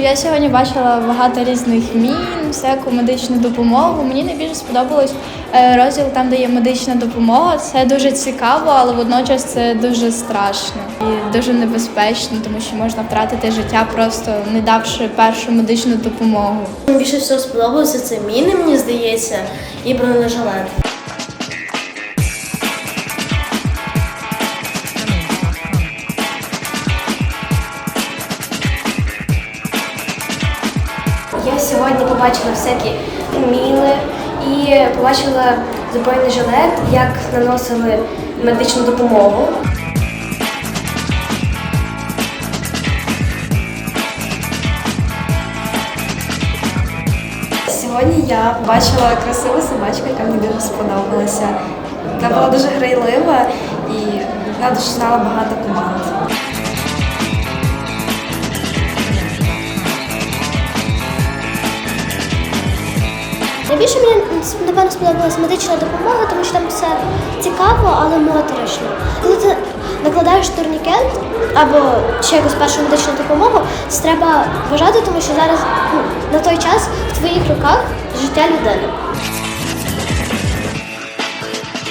Я сьогодні бачила багато різних мін, всяку медичну допомогу. Мені найбільше сподобалось е, розділ там, де є медична допомога. Це дуже цікаво, але водночас це дуже страшно і дуже небезпечно, тому що можна втратити життя, просто не давши першу медичну допомогу. Більше всього сподобалося це міни, мені здається, і бронежилет. Я сьогодні побачила всякі міни і побачила збройний жилет, як наносили медичну допомогу. Сьогодні я побачила красиву собачку, яка мені дуже сподобалася. Вона була дуже грайлива і вона дуже знала багато команд. Найбільше мені напевно сподобалась медична допомога, тому що там все цікаво, але моторошно. Коли ти накладаєш турнікет або ще якусь першу медичну допомогу, це треба вважати, тому що зараз ну, на той час в твоїх руках життя людини.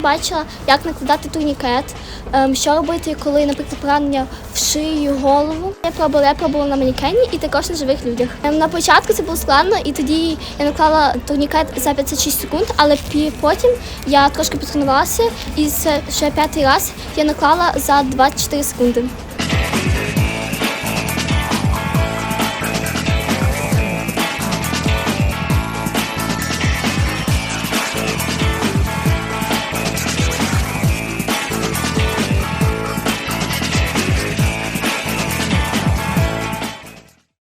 Бачила, як накладати турнікет, ем, що робити, коли, наприклад, поранення шию, голову. Я пробувала, я пробувала на манікені і також на живих людях. Ем, На початку це було складно, і тоді я наклала турнікет за 56 секунд, але потім я трошки підтренувалася, і це ще п'ятий раз я наклала за 24 секунди.